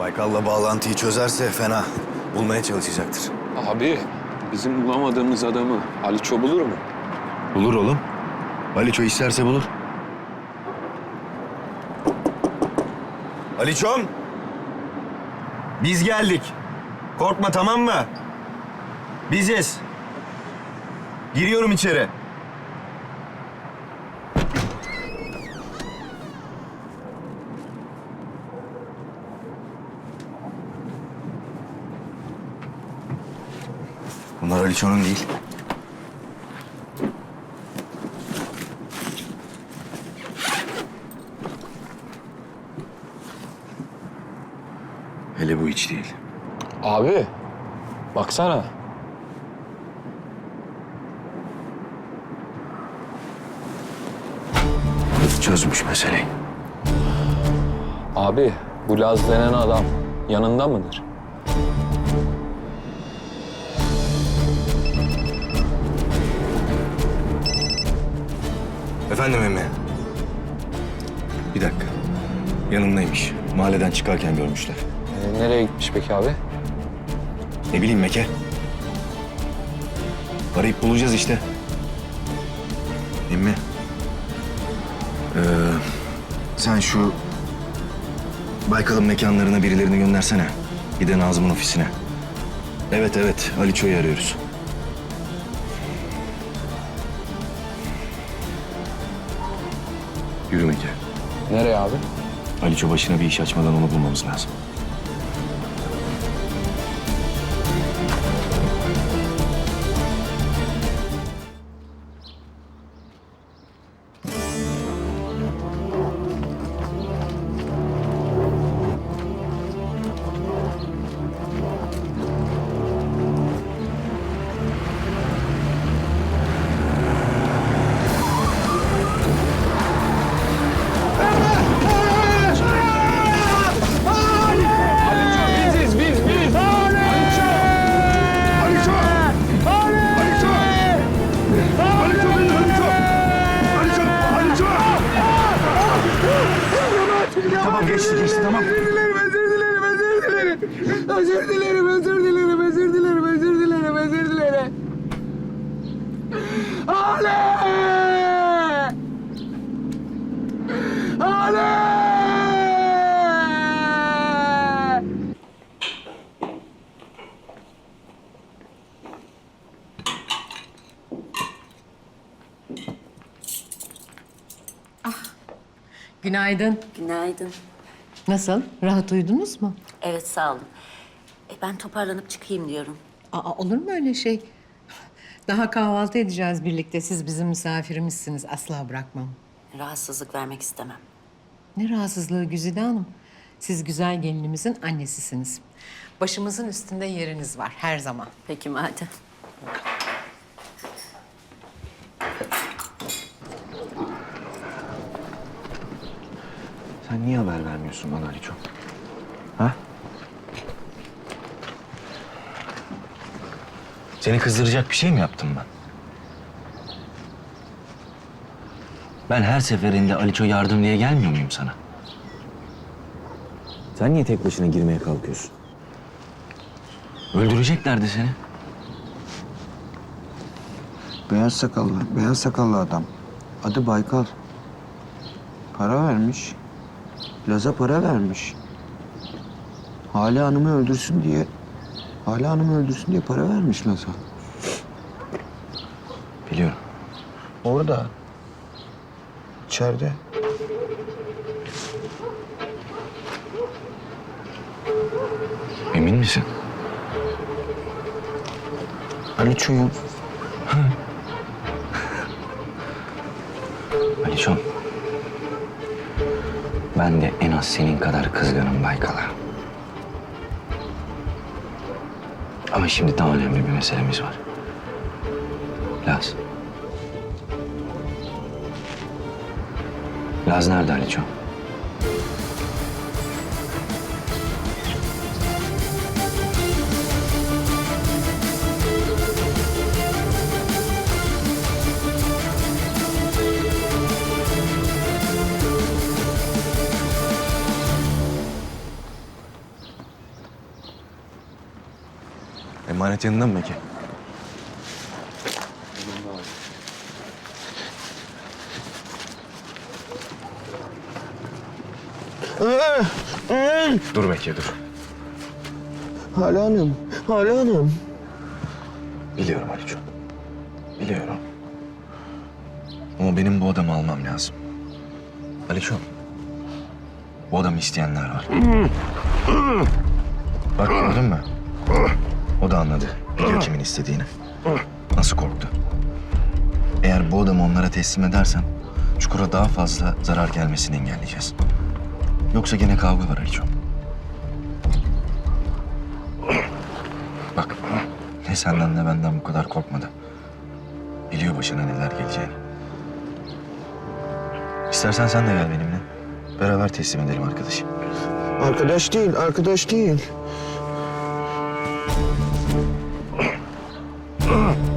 Baykal'la bağlantıyı çözerse fena. Bulmaya çalışacaktır. Abi bizim bulamadığımız adamı Aliço bulur mu? Bulur oğlum. Aliço isterse bulur. Aliço'm. Biz geldik. Korkma tamam mı? Biziz. Giriyorum içeri. Bunlar Aliço'nun değil. Hele bu hiç değil. Abi baksana. Çözmüş meseleyi. Abi bu Laz denen adam yanında mıdır? Efendim emmi. Bir dakika. Yanımdaymış. Mahalleden çıkarken görmüşler. Ee, nereye gitmiş peki abi? Ne bileyim Meke. Arayıp bulacağız işte. Emmi. Ee, sen şu Baykal'ın mekanlarına birilerini göndersene. Bir de Nazım'ın ofisine. Evet evet Aliço'yu arıyoruz. Yürü Meke. Nereye abi? Aliço başına bir iş açmadan onu bulmamız lazım. Tamam geçti geçti tamam. Özür dilerim, özür dilerim, özür dilerim. Özür dilerim, özür dilerim, özür dilerim, özür dilerim, özür dilerim. Ale! Ale! Günaydın. Günaydın. Nasıl? Rahat uyudunuz mu? Evet sağ olun. E, ben toparlanıp çıkayım diyorum. Aa, olur mu öyle şey? Daha kahvaltı edeceğiz birlikte. Siz bizim misafirimizsiniz. Asla bırakmam. Rahatsızlık vermek istemem. Ne rahatsızlığı Güzide Hanım. Siz güzel gelinimizin annesisiniz. Başımızın üstünde yeriniz var her zaman. Peki madem. Sen niye haber vermiyorsun bana Aliço? Ha? Seni kızdıracak bir şey mi yaptım ben? Ben her seferinde Aliço yardım diye gelmiyor muyum sana? Sen niye tek başına girmeye kalkıyorsun? Öldüreceklerdi seni. Beyaz sakallı, beyaz sakallı adam. Adı Baykal. Para vermiş. Laz'a para vermiş. Hale Hanım'ı öldürsün diye... Hale Hanım'ı öldürsün diye para vermiş Laz'a. Biliyorum. Orada. İçeride. Emin misin? Aliço'yu Aliço'm. Ben de en az senin kadar kızgınım Baykal'a. Ama şimdi daha önemli bir meselemiz var. Laz. Laz nerede Aliço? Emanet yanında mı peki? Dur Bekir dur. Hale Hanım, Hale Hanım. Biliyorum Aliço. Biliyorum. Ama benim bu adamı almam lazım. Aliço. Bu adamı isteyenler var. Bak gördün mü? O da anladı. Biliyor kimin istediğini. Nasıl korktu. Eğer bu adamı onlara teslim edersen... ...çukura daha fazla zarar gelmesini engelleyeceğiz. Yoksa gene kavga var Aliço. Bak ne senden ne benden bu kadar korkmadı. Biliyor başına neler geleceğini. İstersen sen de gel benimle. Beraber teslim edelim arkadaşı. Arkadaş değil, arkadaş değil. Uh.